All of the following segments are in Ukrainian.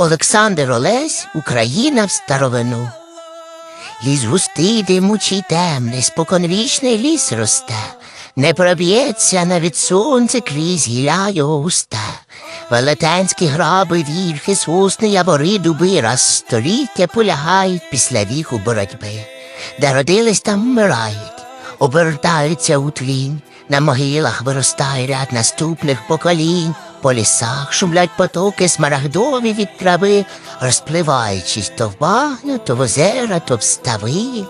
Олександр Олесь Україна в старовину. Ліс густий, димучий темний, споконвічний ліс росте, не проб'ється навіть сонце крізь гілля його густе. Велетенські граби, вірхи, сосни, явори, дуби раз століття полягають після віку боротьби, де родились там вмирають, обертаються у тлінь, на могилах виростає ряд наступних поколінь, по лісах шумлять потоки смарагдові від трави, розпливаючись то в багну, то в озера, то в стави.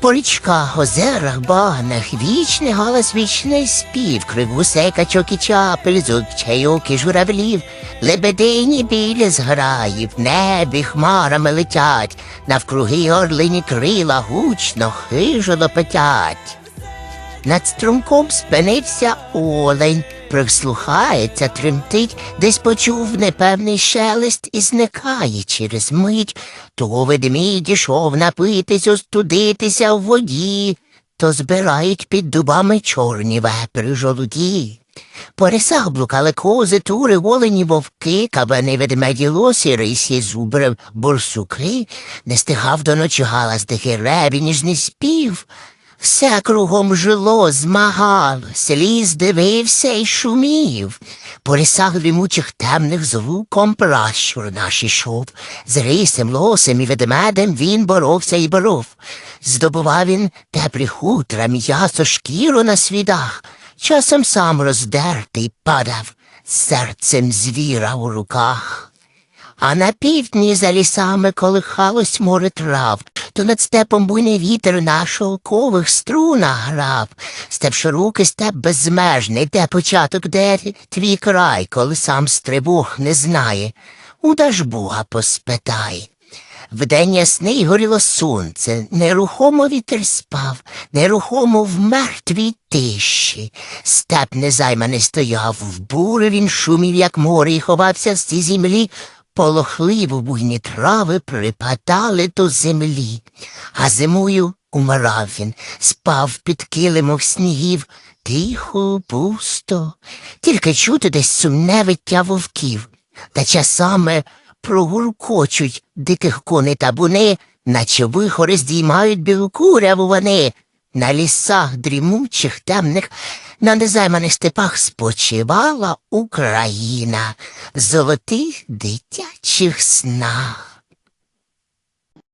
По річках, озерах, багнах, вічний галас, вічний спів, кривусе качок і чапель, зуб чайок і журавлів, лебедині білі зграї, в небі хмарами летять, навкруги орлині крила гучно, хижо лопетять. Над струмком спинився олень, прислухається, тремтить, десь почув непевний шелест і зникає через мить. То ведмідь дійшов напитись, остудитися в воді, то збирають під дубами чорні вепри жолуді. По лісах блукали кози, тури, олені, вовки, кабани, ведмеді, лосі, рисі, зубри, бурсуки, не стигав до ночі галас дикий ребі, ніжний спів. Все кругом жило, змагалося, ліс дивився і шумів. По лісах дрімучих темних звуком пращур наш ішов. З рисем, лосем і ведмедем він боровся і боров. Здобував він теплі хутра, м'ясо, шкіру на свідах. Часом сам роздертий падав, серцем звіра у руках. А на півдні за лісами колихалось море трав, то над степом буйний вітер на шовкових струнах грав. Степ широкий, степ безмежний, де початок, де твій край, коли сам стрибух не знає. У Дажбога поспитай. Вдень ясний горіло сонце, нерухомо вітер спав, нерухомо в мертвій тиші. Степ незайманий стояв, в бурі він шумів, як море, і ховався з ці землі. Полохливо буйні трави припадали до землі, а зимою умирав він, спав під килимом снігів, тихо, пусто, тільки чути десь сумне виття вовків, та часами прогуркочуть диких коней табуни, наче вихори здіймають білокуряву вони. На лісах дрімучих темних, на незайманих степах спочивала Україна в золотих дитячих снах.